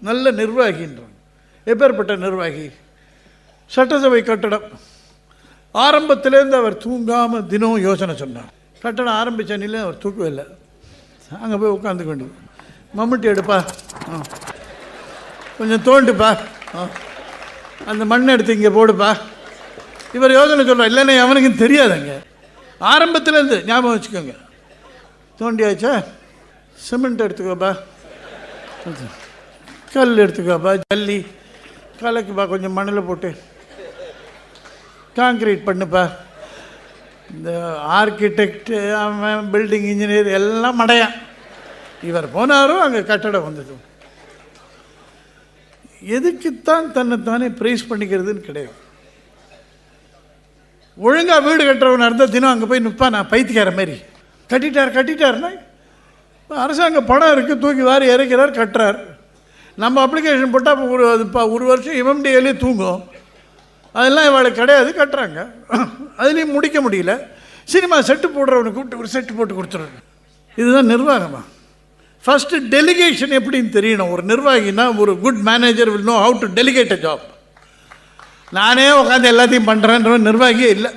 நல்ல நிர்வாகின்றான். எப்பேற்பட்ட நிர்வாகி? சட்டசபை கட்டடம். ஆரம்பத்திலேருந்து அவர் தூங்காமல் தினம் யோசனை சொன்னார். கட்டடம் ஆரம்பித்த நிலை அவர் தூக்கவே இல்லை. அங்கே போய் உட்காந்து கொண்டு மம்முட்டி எடுப்பா. ஆ. கொஞ்சம் தோண்டுப்பா. ஆ. அந்த மண் எடுத்து இங்கே போடுப்பா. இவர் யோசனை சொல்கிறார் இல்லைன்னா அவனுக்கும் தெரியாதுங்க. ஆரம்பத்துலேருந்து ஞாபகம் வச்சுக்கோங்க. தோண்டியாச்சா? சிமெண்ட் எடுத்துக்கோப்பா. கல் எடுத்துக்கோப்பா ஜல்லி. கலக்குப்பா கொஞ்சம் மண்ணில் போட்டு. காங்க்ரீட் பண்ணுப்பா. இந்த ஆர்கிடெக்ட் அவன் பில்டிங் இன்ஜினியர் எல்லாம் மடையான். இவர் போனாரோ அங்கே கட்டடம் வந்தது. எதுக்குத்தான் தன்னைத்தானே ப்ரைஸ் பண்ணிக்கிறதுன்னு கிடையாது. ஒழுங்காக வீடு கட்டுறவனா இருந்தால் தினம் அங்கே போய் நிற்பான் நான் பைத்தியக்கார மாதிரி. கட்டிட்டார் கட்டிட்டார்னா இப்ப அரசாங்க பணம் இருக்குது தூக்கி வாரி இறக்கிறார் கட்டுறார். நம்ம அப்ளிகேஷன் போட்டால் ஒரு அது ஒரு வருஷம் எம்எம்டிஏலேயே தூங்கும். அதெல்லாம் இவாளுக்கு கிடையாது கட்டுறாங்க. அதுலேயும் முடிக்க முடியல. சினிமா செட்டு போடுறவனை கூப்பிட்டு ஒரு செட்டு போட்டு கொடுத்துருங்க இதுதான் நிர்வாகமா? ஃபஸ்ட்டு டெலிகேஷன் எப்படின்னு தெரியணும். ஒரு நிர்வாகினா ஒரு good manager will know how to delegate a job நானே உட்காந்து எல்லாத்தையும் பண்ணுறேன்ற நிர்வாகியே இல்லை.